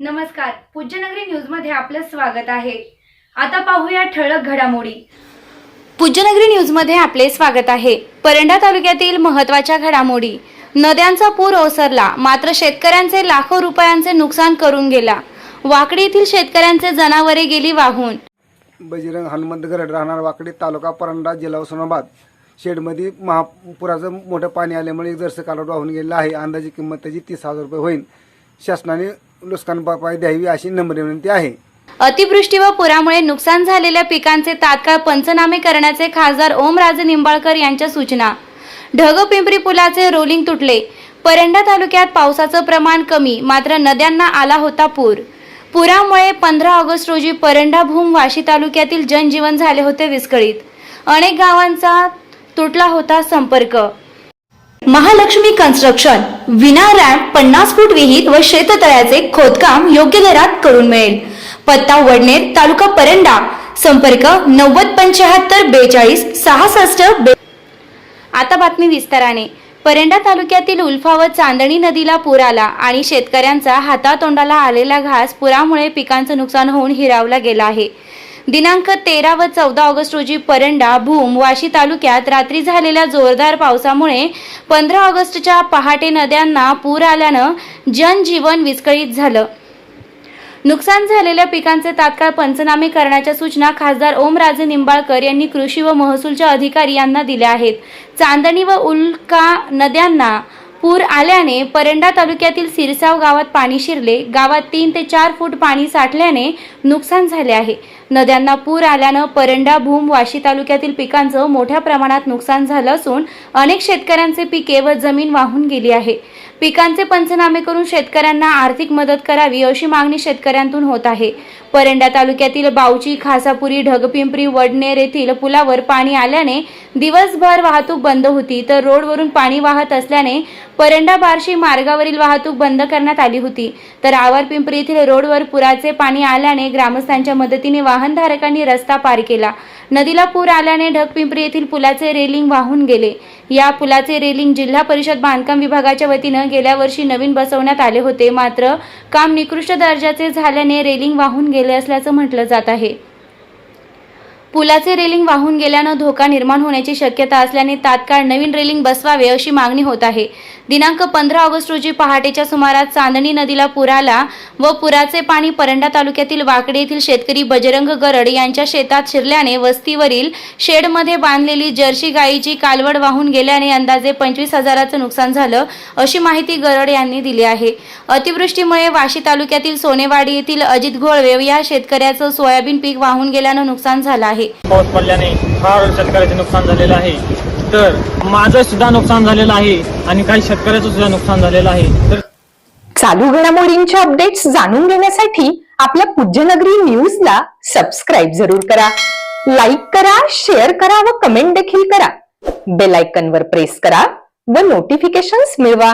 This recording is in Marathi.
नमस्कार. पूज्यनगरी न्यूजमध्ये आपलं स्वागत आहे. आता पाहूया ठळक घडामोडी. पूज्यनगरी न्यूजमध्ये आपले स्वागत आहे. परंडा तालुक्यातील महत्त्वाच्या घडामोडी. नद्यांचा पूर ओसरला. मात्र शेतकऱ्यांचे लाखो रुपयांचे नुकसान करून गेला. वाकडी येथील शेतकऱ्यांचे जनावरे गेली वाहून. बजरंग हनुमंत गरड राहणार वाकडी तालुका परंडा जिल्हा उस्मानाबाद. शेडमध्ये महापुराचं मोठं पाणी आल्यामुळे एक जर्स कालवड वाहून गेलेलं आहे. अंदाजे किंमत त्याची तीस हजार रुपये होईल शासनाने नुकसान भरपाई द्यावी अशी नम्र विनंती आहे. अतिवृष्टी व पुरामुळे नुकसान झालेल्या पिकांचे तात्काळ पंचनामे करण्याचे खासदार ओमराजे निंबाळकर यांच्या सूचना. ढगपिंपरी पुलाचे रोलिंग तुटले. परंडा तालुक्यात पावसाचं प्रमाण कमी मात्र नद्यांना आला होता पूर. पुरामुळे पंधरा ऑगस्ट रोजी परंडा भूम वाशी तालुक्यातील जनजीवन झाले होते विस्कळीत. अनेक गावांचा तुटला होता संपर्क. महालक्ष्मी कन्स्ट्रक्शन विना रॅम्प पन्नास फूट विहीर व शेततळ्याचे खोदकाम योग्य दरात करून मिळेल. पत्ता वडनेर तालुका परंडा. संपर्क नव्वद पंच्याहत्तर बेचाळीस सहासष्ट बे आता बातमी विस्ताराने. परंडा तालुक्यातील उल्फा व चांदणी नदीला पूर आला आणि शेतकऱ्यांचा हातातोंडाला आलेला घास पुरामुळे पिकांचं नुकसान होऊन हिरावला गेला आहे. दिनांक तेरा व चौदा ऑगस्ट रोजी परंडा भूम वाशी तालुक्यात रात्री झालेल्या जोरदार पावसामुळे पंधरा ऑगस्टच्या पहाटे नद्यांना पूर आल्यानं जनजीवन विस्कळीत झालं. नुकसान झालेल्या पिकांचे तात्काळ पंचनामे करण्याच्या सूचना खासदार ओमराजे निंबाळकर यांनी कृषी व महसूलच्या अधिकारी यांना दिल्या आहेत. चांदणी व उल्का नद्यांना पूर आल्याने परंडा तालुक्यातील सिरसाव गावात पाणी शिरले. गावात तीन ते चार फूट पाणी साठल्याने नुकसान झाले आहे. नद्यांना पूर आल्यानं परंडा भूम वाशी तालुक्यातील पिकांचं मोठ्या प्रमाणात नुकसान झालं असून अनेक शेतकऱ्यांचे पिके व जमीन वाहून गेली आहे. पिकांचे पंचनामे करून शेतकऱ्यांना आर्थिक मदत करावी अशी मागणी शेतकऱ्यांतून होत आहे. परंडा तालुक्यातील बावची खासापुरी ढगपिंपरी वडनेर येथील पुलावर पाणी आल्याने दिवसभर वाहतूक बंद होती. तर रोडवरून पाणी वाहत असल्याने परंडा बार्शी मार्गावरील वाहतूक बंद करण्यात आली होती. तर आवार पिंपरी येथील रोडवर पुराचे पाणी आल्याने ग्रामस्थांच्या मदतीने वाहनधारकांनी रस्ता पार केला. नदीला पूर आल्याने ढगपिंपरी येथील पुलाचे रेलिंग वाहून गेले. या पुलाचे रेलिंग जिल्हा परिषद बांधकाम विभागाच्या वतीनं गेल्या वर्षी नवीन बसवण्यात आले होते. मात्र काम निकृष्ट दर्जाचे झाल्याने रेलिंग वाहून गेले असल्याचं म्हटलं जात आहे. पुलाचे रेलिंग वाहून गेल्यानं धोका निर्माण होण्याची शक्यता असल्याने तात्काळ नवीन रेलिंग बसवावे अशी मागणी होत आहे. दिनांक पंधरा ऑगस्ट रोजी पहाटेच्या सुमारास चांदणी नदीला पूर आला व पुराचे पाणी परंडा तालुक्यातील वाकडे येथील शेतकरी बजरंग गरड यांच्या शेतात शिरल्याने वस्तीवरील शेडमध्ये बांधलेली जर्सी गायीची कालवड वाहून गेल्याने अंदाजे पंचवीस हजाराचं नुकसान झालं अशी माहिती गरड यांनी दिली आहे. अतिवृष्टीमुळे वाशी तालुक्यातील सोनेवाडी येथील अजित घोळवे या शेतकऱ्याचं सोयाबीन पीक वाहून गेल्यानं नुकसान झालं आहे. पाऊस पडल्याने फार शेतकऱ्याचे नुकसान झालेलं आहे. तर माझं सुद्धा नुकसान झालेलं आहे आणि काही शेतकऱ्याचं सुद्धा नुकसान झालेलं आहे. तर चालू घडामोडींचे अपडेट्स जाणून घेण्यासाठी आपल्या पूज्यनगरी न्यूजला सबस्क्राईब जरूर करा. लाईक करा शेअर करा व कमेंट देखील करा. बेल आयकॉन वर प्रेस करा व नोटिफिकेशन्स मिळवा.